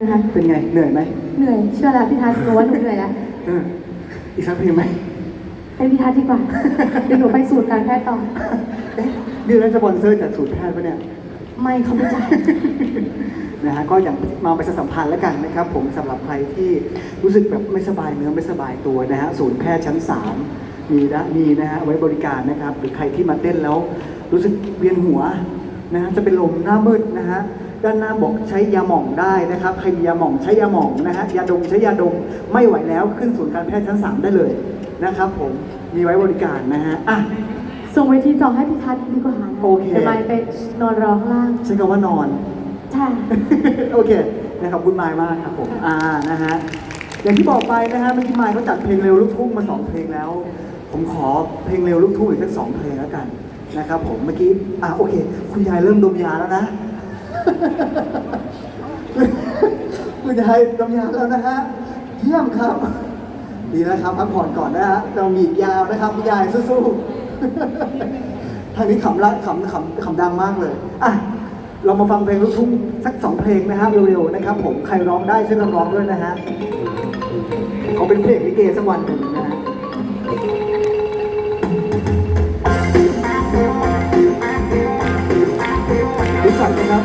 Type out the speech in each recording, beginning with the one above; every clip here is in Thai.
นะคะเป็นไง เหนื่อยไหมเหนื่อยเชื่อแล้วพี่ทัศน์หนูว่าหนูเหนื่อยแล้วเอออีกสักเพลงไหมเป็นพี่ทัศน์ดีกว่าเดี๋ยวหนูไปสูตรการแพทย์ต่อเอ๊ะนี่ได้สปอนเซอร์จากสูตรแพทย์ปะเนี่ย ไม่เขาไม่จ่ายนะฮะก็อย่างมาประชาสัมพันธ์แล้วกันนะครับ ผมสำหรับใครที่รู้สึกแบบไม่สบายเนื้อไม่สบายตัวนะฮะศูนย์แพทย์ชั้น 3 มีนะมีนะฮะไว้บริการนะครับ หรือใครที่มาเต้นแล้วรู้สึกเวียนหัวนะฮะจะเป็นลมหน้ามืดนะฮะ ด้านหน้าบอกใช้ยาหม่องได้นะครับใครมียาหม่องใช้ยาหม่องนะฮะยาดมใช้ยาดมไม่ไหวแล้วขึ้นศูนย์การแพทย์ชั้น 3 ได้เลยนะครับผมมีไว้บริการนะฮะอะ ส่งเวทีจองให้พี่ทัศน์ดีกว่านะโอเคเดี๋ยวไม่ไปนอนรอข้างล่างใช้คำว่านอน ใช่ โอเคนะครับคุณมายมากครับผมอ่านะฮะอย่างที่บอกไปนะฮะเมื่อกี้มายเขาจัดเพลงเร็วลูกทุ่งมาสองเพลงแล้ว ผมขอเพลงเร็วลูกทุ่งอีกสักสองเพลงแล้วกันนะครับผมเมื่อกี้อ่าโอเค คุณยายเริ่มดมยาแล้วนะ คุณยายดมยาแล้วนะฮะ เยี่ยมครับ ดีแล้วครับพักผ่อนก่อนนะฮะเรามีอีกยาวนะครับคุณยายสู้ๆทางนี้ขำละขำขำขำดังมากเลยอะเรามาฟังเพลงลูกทุ่งสักสองเพลงนะฮะเร็วๆนะครับ ผมใครร้องได้ช่วยกันร้องด้วยนะฮะเขาเป็นเพลงลิเกสักวันหนึ่งนะฮะรู้จักไหมครับ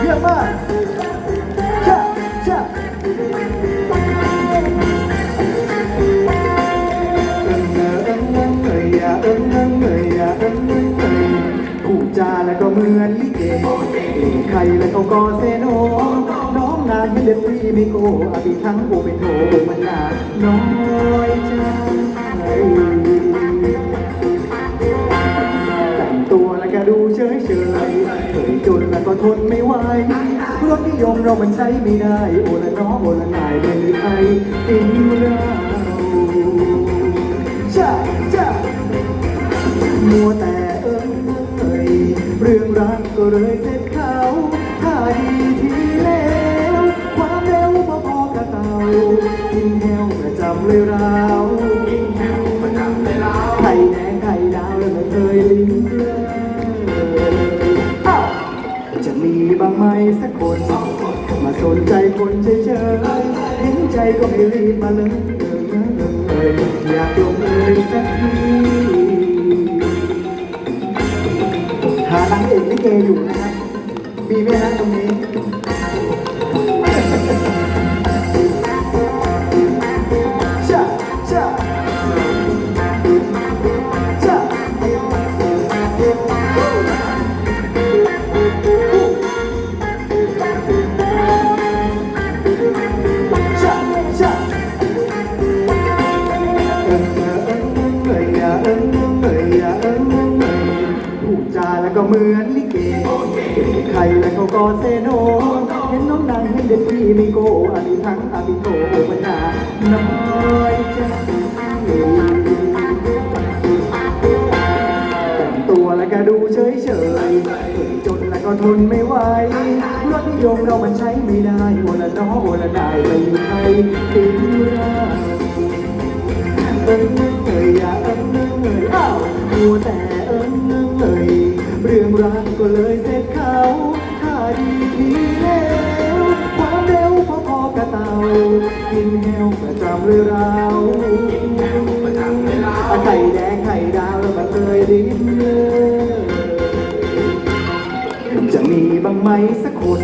เยี่ยมมากชะชะพูดจาแล้วก็เหมือนลิเกใครแล้วเขาก็เซโน น้องนานไม่เด็ดพี่ไม่โกอาบีทั้งโอเป็นโถมันนาน้อยใจ จนแล้วก็ทนไม่ไหวรสนิยมเรามันใช้ไม่ได้ โอละน้อโอละนายไม่มีใครอินเราจ้าจ้ามัวแต่เอิ้งเอ่ยเรื่องรักก็เลยเสร็จเขาถ้าดีทีแล้วความเร็วพอๆกับเต่ากินแหวประจำเลยเราไข่แดงไข่ดาวแล้วไม่เคยลิ้มเลย สักคน มาสนใจคนเฉยๆเห็นใจก็ไม่รีบมาเลยเออเออเอยากลงเอยสักทีหานางเอกลิเกอยู่นะครับมีไหมฮะตรงนี้จ้าจ้า จาแล้วก็เหมือนลิเกใครแล้วเขาก็เซโน เห็นน้องนางเห็นเด็กพี่มีโกอันนี้ทั้งอาบิโตปัญหาน้ำ ดูเฉยเฉยๆจนแล้วก็ทนไม่ไหวรถนิยมเรามันใช้ไม่ได้โอละน้อโอละนายไม่มีใครติดเราเอิงเอ่ยอย่าเอิงเอ่ยอ้าวมัวแต่เอิงเอ่ยเรื่องรักก็เลยเสร็จเขาถ้าดีทีแล้วความเร็วพอๆกับเต่ากินแฮวประจำเลยเรา ไหมสักคน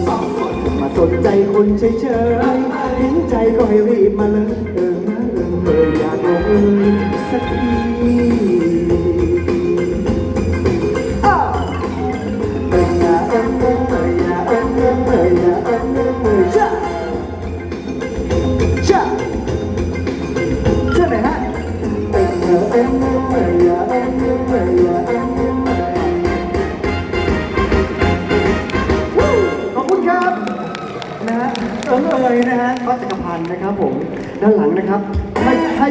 มาสนใจคนเฉยๆเห็นใจก็ให้รีบมาเลยเออมาเออเอออยากลงเอยสักที เลยนะฮะก็จักรพันธ์นะครับผมด้านหลังนะครับให้ให้